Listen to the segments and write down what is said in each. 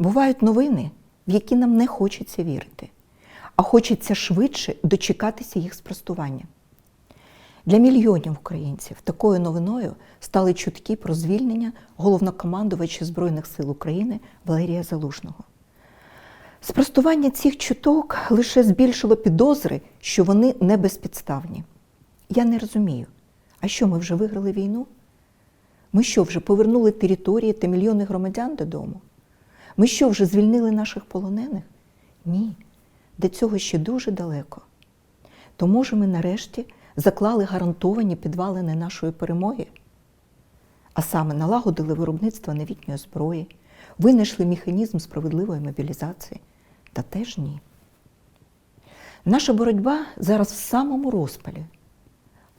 Бувають новини, в які нам не хочеться вірити, а хочеться швидше дочекатися їх спростування. Для мільйонів українців такою новиною стали чутки про звільнення головнокомандувача Збройних сил України Валерія Залужного. Спростування цих чуток лише збільшило підозри, що вони не безпідставні. Я не розумію, а що ми вже виграли війну? Ми що вже повернули території та мільйони громадян додому? Ми що вже звільнили наших полонених? Ні, до цього ще дуже далеко. То може ми нарешті заклали гарантовані підвалини нашої перемоги? А саме налагодили виробництво новітньої зброї, винайшли механізм справедливої мобілізації. Та теж ні. Наша боротьба зараз в самому розпалі.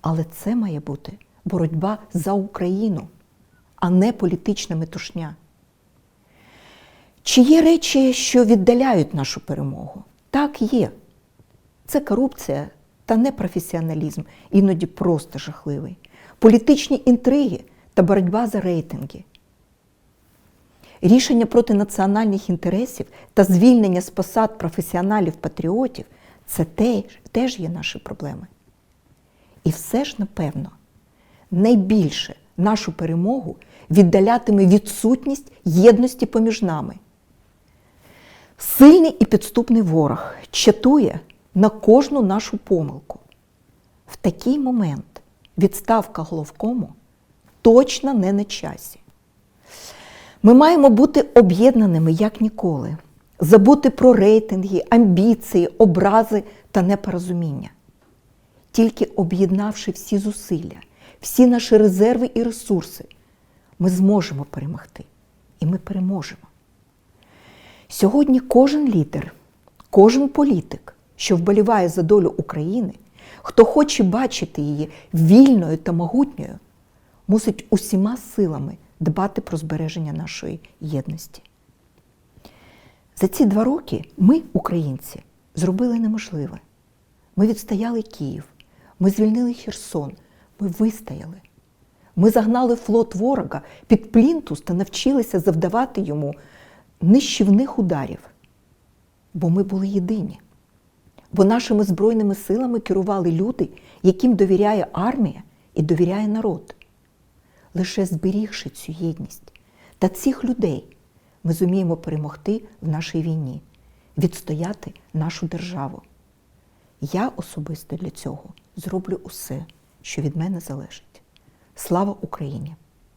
Але це має бути боротьба за Україну, а не політична метушня. Чи є речі, що віддаляють нашу перемогу? Так, є. Це корупція та непрофесіоналізм, іноді просто жахливий, політичні інтриги та боротьба за рейтинги. Рішення проти національних інтересів та звільнення з посад професіоналів-патріотів це теж, теж є наші проблеми. І все ж, напевно, найбільше нашу перемогу віддалятиме відсутність єдності поміж нами. Сильний і підступний ворог чатує на кожну нашу помилку. В такий момент відставка головкому точно не на часі. Ми маємо бути об'єднаними як ніколи, забути про рейтинги, амбіції, образи та непорозуміння. Тільки об'єднавши всі зусилля, всі наші резерви і ресурси, ми зможемо перемогти. І ми переможемо. Сьогодні кожен лідер, кожен політик, що вболіває за долю України, хто хоче бачити її вільною та могутньою, мусить усіма силами дбати про збереження нашої єдності. За ці два роки ми, українці, зробили неможливе. Ми відстояли Київ, ми звільнили Херсон, ми вистояли. Ми загнали флот ворога під плінтус та навчилися завдавати йому нищівних ударів. Бо ми були єдині. Бо нашими збройними силами керували люди, яким довіряє армія і довіряє народ. Лише зберігши цю єдність та цих людей, ми зуміємо перемогти в нашій війні, відстояти нашу державу. Я особисто для цього зроблю усе, що від мене залежить. Слава Україні!